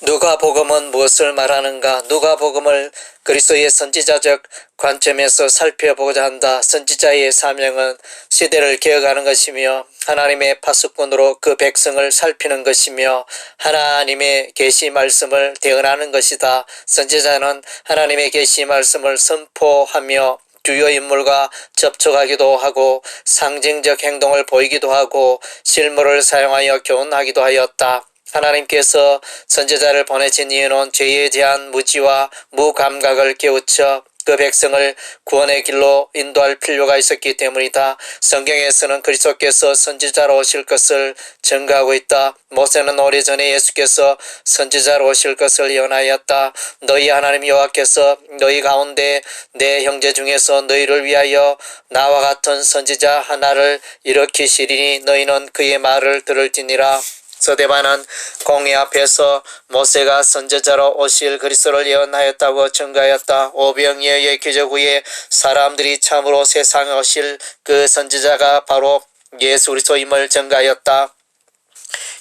누가복음은 무엇을 말하는가? 누가복음을 그리스도의 선지자적 관점에서 살펴보고자 한다. 선지자의 사명은 시대를 기억하는 것이며 하나님의 파수꾼으로 그 백성을 살피는 것이며 하나님의 계시 말씀을 대언하는 것이다. 선지자는 하나님의 계시 말씀을 선포하며 주요 인물과 접촉하기도 하고 상징적 행동을 보이기도 하고 실물을 사용하여 교훈하기도 하였다. 하나님께서 선지자를 보내신 이유는 죄에 대한 무지와 무감각을 깨우쳐 그 백성을 구원의 길로 인도할 필요가 있었기 때문이다. 성경에서는 그리스도께서 선지자로 오실 것을 증가하고 있다. 모세는 오래전에 예수께서 선지자로 오실 것을 예언하였다. 너희 하나님 여호와께서 너희 가운데 내 형제 중에서 너희를 위하여 나와 같은 선지자 하나를 일으키시리니 너희는 그의 말을 들을지니라. 서대반은 공회 앞에서 모세가 선제자로 오실 그리스도를 예언하였다고 증가하였다. 오병이어의 기적 후에 사람들이 참으로 세상에 오실 그 선지자가 바로 예수 그리스도임을 증가하였다.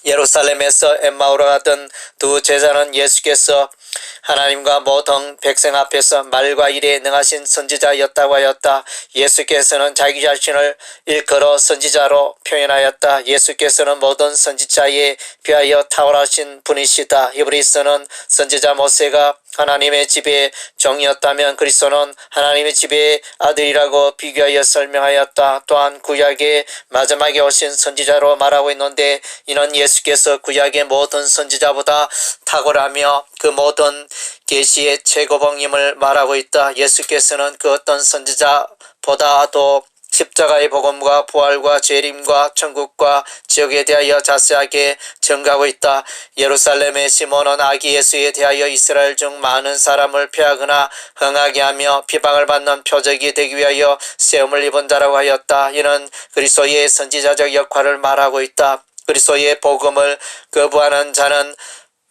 예루살렘에서 엠마오로 가던 두 제자는 예수께서 하나님과 모든 백성 앞에서 말과 일에 능하신 선지자였다고 하였다. 예수께서는 자기 자신을 일컬어 선지자로 표현하였다. 예수께서는 모든 선지자에 비하여 탁월하신 분이시다. 히브리서는 선지자 모세가 하나님의 집의 종이었다면 그리스도는 하나님의 집의 아들이라고 비교하여 설명하였다. 또한 구약의 마지막에 오신 선지자로 말하고 있는데 이는 예수께서 구약의 모든 선지자보다 탁월하며 그 모든 계시의 최고봉임을 말하고 있다. 예수께서는 그 어떤 선지자보다도 십자가의 복음과 부활과 재림과 천국과 지옥에 대하여 자세하게 증가하고 있다. 예루살렘의 시몬은 아기 예수에 대하여 이스라엘 중 많은 사람을 폐하거나 흥하게 하며 비방을 받는 표적이 되기 위하여 세움을 입은 자라고 하였다. 이는 그리스도의 선지자적 역할을 말하고 있다. 그리스도의 복음을 거부하는 자는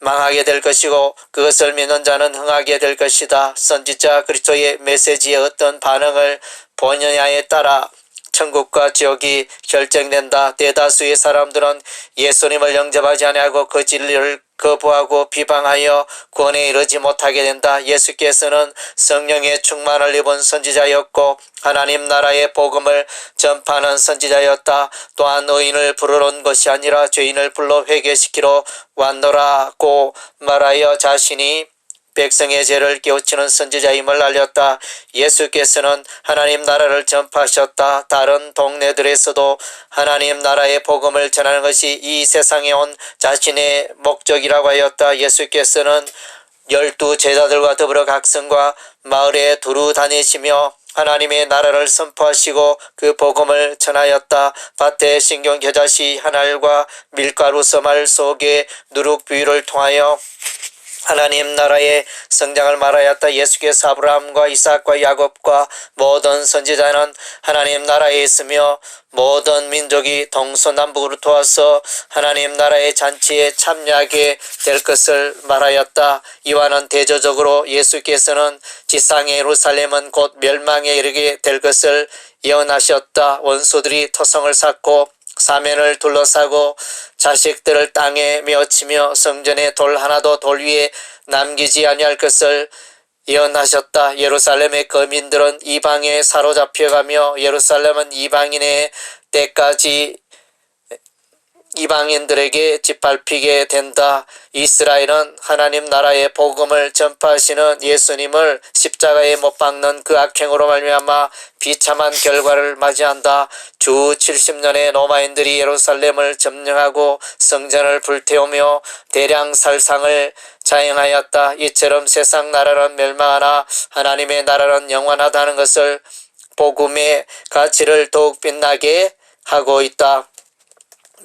망하게 될 것이고 그것을 믿는 자는 흥하게 될 것이다. 선지자 그리스도의 메시지에 어떤 반응을 보느냐에 따라 천국과 지옥이 결정된다. 대다수의 사람들은 예수님을 영접하지 아니하고 그 진리를 거부하고 비방하여 구원에 이르지 못하게 된다. 예수께서는 성령의 충만을 입은 선지자였고 하나님 나라의 복음을 전파하는 선지자였다. 또한 의인을 부르러 온 것이 아니라 죄인을 불러 회개시키러 왔노라고 말하여 자신이 백성의 죄를 깨우치는 선지자임을 알렸다. 예수께서는 하나님 나라를 전파하셨다. 다른 동네들에서도 하나님 나라의 복음을 전하는 것이 이 세상에 온 자신의 목적이라고 하였다. 예수께서는 열두 제자들과 더불어 각성과 마을에 두루 다니시며 하나님의 나라를 선포하시고 그 복음을 전하였다. 밭에 신경 겨자씨 하늘과 밀가루 서말 속에 누룩 비유를 통하여 하나님 나라의 성장을 말하였다. 예수께서 아브라함과 이삭과 야곱과 모든 선지자는 하나님 나라에 있으며 모든 민족이 동서남북으로 도와서 하나님 나라의 잔치에 참여하게 될 것을 말하였다. 이와는 대조적으로 예수께서는 지상의 예루살렘은 곧 멸망에 이르게 될 것을 예언하셨다. 원수들이 토성을 쌓고 사면을 둘러싸고 자식들을 땅에 메어치며 성전에 돌 하나도 돌 위에 남기지 아니할 것을 예언하셨다. 예루살렘의 거민들은 이방에 사로잡혀가며 예루살렘은 이방인의 때까지 이방인들에게 짓밟히게 된다. 이스라엘은 하나님 나라의 복음을 전파하시는 예수님을 십자가에 못 박는 그 악행으로 말미암아 비참한 결과를 맞이한다. 주 70년에 로마인들이 예루살렘을 점령하고 성전을 불태우며 대량 살상을 자행하였다. 이처럼 세상 나라는 멸망하나 하나님의 나라는 영원하다는 것을 복음의 가치를 더욱 빛나게 하고 있다.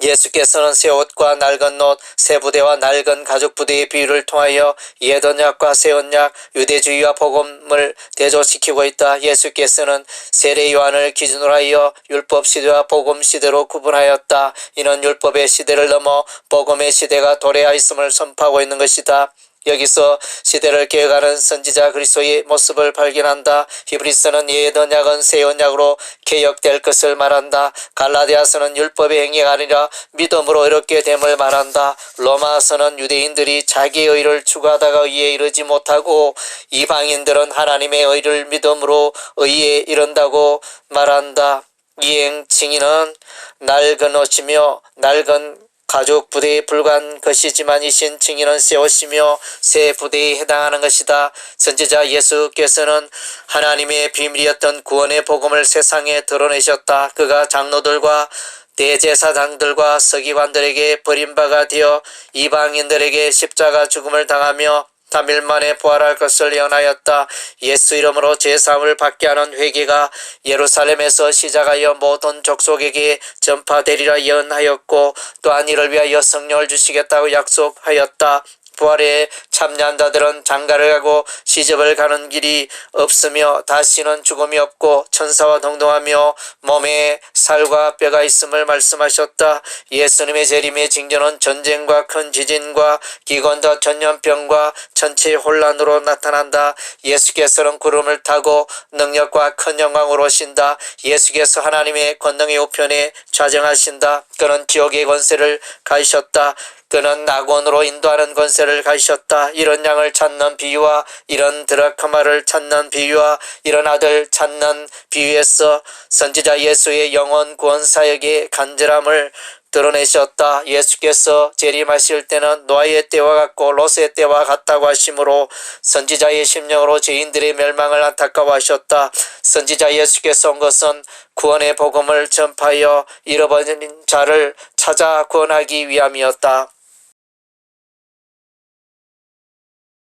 예수께서는 새 옷과 낡은 옷, 새 부대와 낡은 가죽 부대의 비유를 통하여 옛 언약과 새 언약, 유대주의와 복음을 대조시키고 있다. 예수께서는 세례 요한을 기준으로 하여 율법 시대와 복음 시대로 구분하였다. 이는 율법의 시대를 넘어 복음의 시대가 도래하였음을 선포하고 있는 것이다. 여기서 시대를 개혁하는 선지자 그리스도의 모습을 발견한다. 히브리서는 옛 언약은 새 언약으로 개혁될 것을 말한다. 갈라디아서는 율법의 행위가 아니라 믿음으로 이렇게 됨을 말한다. 로마서는 유대인들이 자기의 의를 추구하다가 의에 이르지 못하고 이방인들은 하나님의 의를 믿음으로 의에 이른다고 말한다. 이행 증인은 낡은 옷이며 낡은 가죽 부대에 불과한 것이지만 이신 증인은 새 옷이며 새 부대에 해당하는 것이다. 선지자 예수께서는 하나님의 비밀이었던 구원의 복음을 세상에 드러내셨다. 그가 장로들과 대제사장들과 서기관들에게 버림바가 되어 이방인들에게 십자가 죽음을 당하며 3일 만에 부활할 것을 예언하였다. 예수 이름으로 제사함을 받게 하는 회개가 예루살렘에서 시작하여 모든 족속에게 전파되리라 예언하였고 또한 이를 위하여 성령을 주시겠다고 약속하였다. 부활에 참여한 자들은 장가를 가고 시집을 가는 길이 없으며 다시는 죽음이 없고 천사와 동동하며 몸에 살과 뼈가 있음을 말씀하셨다. 예수님의 재림의 징조는 전쟁과 큰 지진과 기근과 전염병과 전체 혼란으로 나타난다. 예수께서는 구름을 타고 능력과 큰 영광으로 오신다. 예수께서 하나님의 권능의 우편에 좌정하신다. 그는 지옥의 권세를 가지셨다. 그는 낙원으로 인도하는 권세를 가지셨다. 이런 양을 찾는 비유와 이런 드라크마를 찾는 비유와 이런 아들 찾는 비유에서 선지자 예수의 영원 구원 사역의 간절함을 드러내셨다. 예수께서 재림하실 때는 노아의 때와 같고 롯의 때와 같다고 하시므로 선지자의 심령으로 죄인들의 멸망을 안타까워하셨다. 선지자 예수께서 온 것은 구원의 복음을 전파하여 잃어버린 자를 찾아 구원하기 위함이었다.